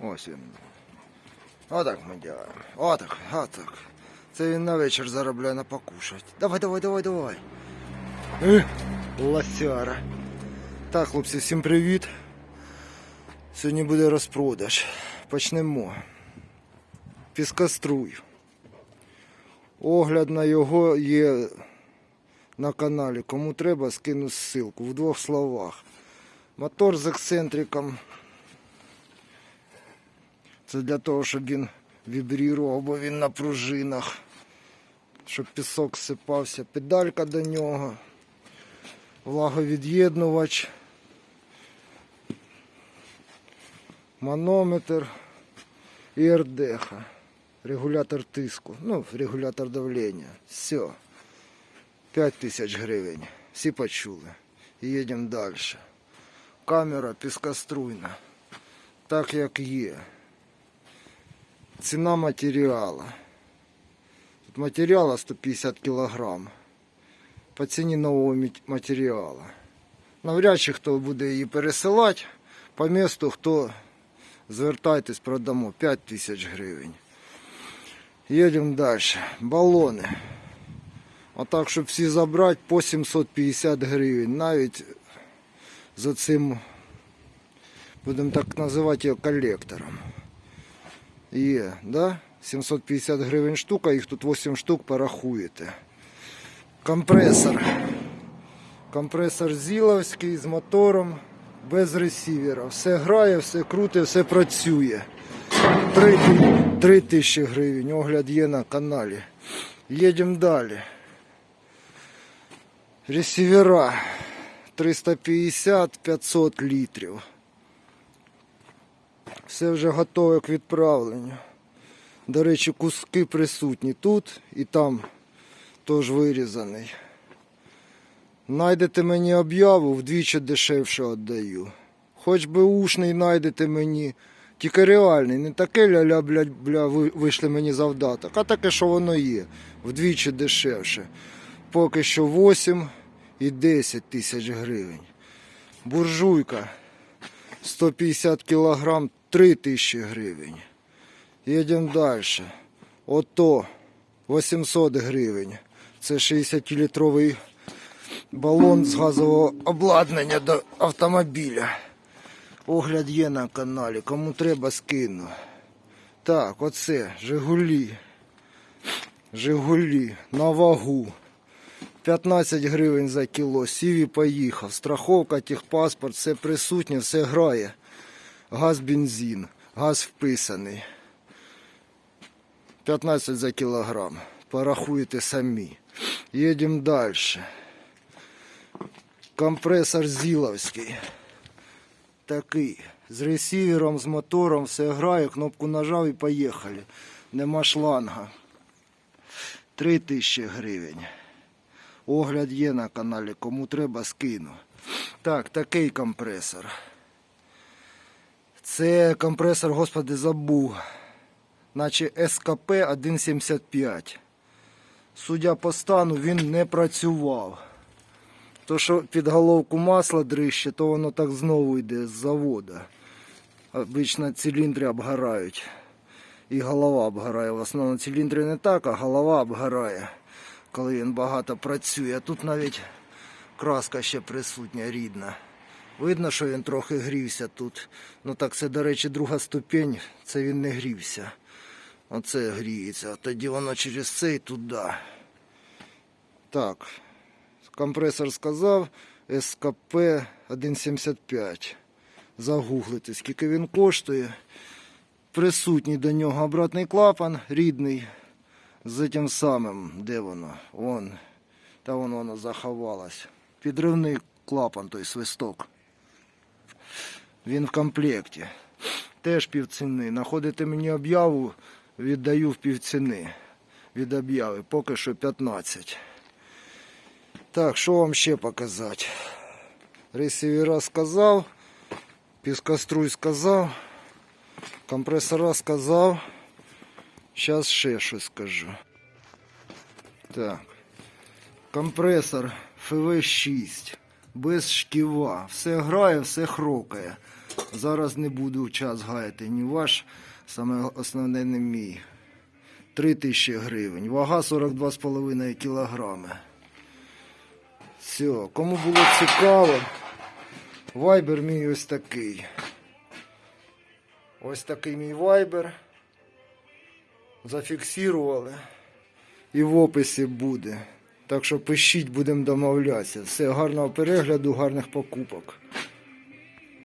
Ось він. Отак ми діємо. Отак, отак. Це він на вечір заробляє на покушать. Давай, давай, давай, давай. Е, лосяра. Так, хлопці, всім привіт. Сьогодні буде розпродаж. Почнемо. Піскоструй. Огляд на його є на каналі. Кому треба, скину ссылку в двох словах. Мотор з ексцентриком. Це для того, щоб він вібрірував, бо він на пружинах. Щоб пісок сипався. Педалька до нього. Влаговід'єднувач. Манометр і РДХ. Регулятор тиску. Ну, регулятор давлення. Все. 5 тисяч гривень. Всі почули. Їдемо далі. Камера піскоструйна. Так як є. Ціна матеріалу. Тут матеріалу 150 кг. По ціні нового матеріалу. Навряд чи хто буде її пересилати. По місту хто звертайтесь, продамо 5 тисяч гривень. Їдемо далі. Балони. Отак, щоб всі забрати по 750 гривень. Навіть за цим, будемо так називати його колектором. Є, да? 750 гривень штука, їх тут 8 штук порахуєте. Компресор. Компресор Зіловський з мотором без ресівера. Все грає, все круте, все працює. 3, 3 тисячі гривень. Огляд є на каналі. Їдемо далі. Ресівера 350-500 літрів. Все вже готове к відправленню. До речі, куски присутні тут і там теж вирізаний. Найдете мені об'яву, вдвічі дешевше віддаю. Хоч би ушний знайдете мені, тільки реальний, не таке ля-ля, бля, бля, вийшли мені завдаток, а таке, що воно є, вдвічі дешевше. Поки що 8 і 10 тисяч гривень. Буржуйка 150 кілограм 3 тисячі гривень. Їдемо далі. Ото 800 гривень. Це 60-літровий балон з газового обладнання до автомобіля. Огляд є на каналі. Кому треба, скину. Так, оце Жигулі. Жигулі на вагу. 15 гривень за кіло. Сів і поїхав. Страховка, техпаспорт, все присутнє, все грає. Газ, бензин, газ вписаний. 15 за кілограм. Порахуйте самі. Їдемо далі. Компресор Зіловський. Такий. З ресівером, з мотором, все грає, кнопку нажав і поїхали. Нема шланга. 3 тисячі гривень. Огляд є на каналі, кому треба скину. Так, такий компресор. Це компресор, господи, забув. Наче СКП 1.75. Судя по стану, він не працював. То, що під головку масла дрище, то воно так знову йде з завода. Обично циліндри обгорають. І голова обгорає. В основному циліндри не так, а голова обгорає, коли він багато працює. Тут навіть краска ще присутня рідна. Видно, що він трохи грівся тут. Ну так це, до речі, друга ступень, це він не грівся. Оце гріється. А тоді воно через це і туди. Так. Компресор сказав СКП 1.75. Загуглити, скільки він коштує. Присутній до нього обратний клапан рідний. З тим самим, де воно? Вон. Та воно воно заховалось. Підривний клапан, той свисток. Він в комплекті. Теж півціни. Находите мені об'яву, віддаю в півціни. Від об'яви. Поки що 15. Так, що вам ще показати? Ресівера сказав, піскоструй сказав, компресора сказав. Зараз ще щось скажу. Так. Компресор ФВ6. Без шківа. Все грає, все хрокає. Зараз не буду час гаяти ні ваш, саме основне не мій. 3 тисячі гривень. Вага 42,5 кілограми. Все, кому було цікаво, вайбер мій ось такий. Ось такий мій вайбер. Зафіксували. І в описі буде. Так що пишіть, будемо домовлятися. Все, гарного перегляду, гарних покупок.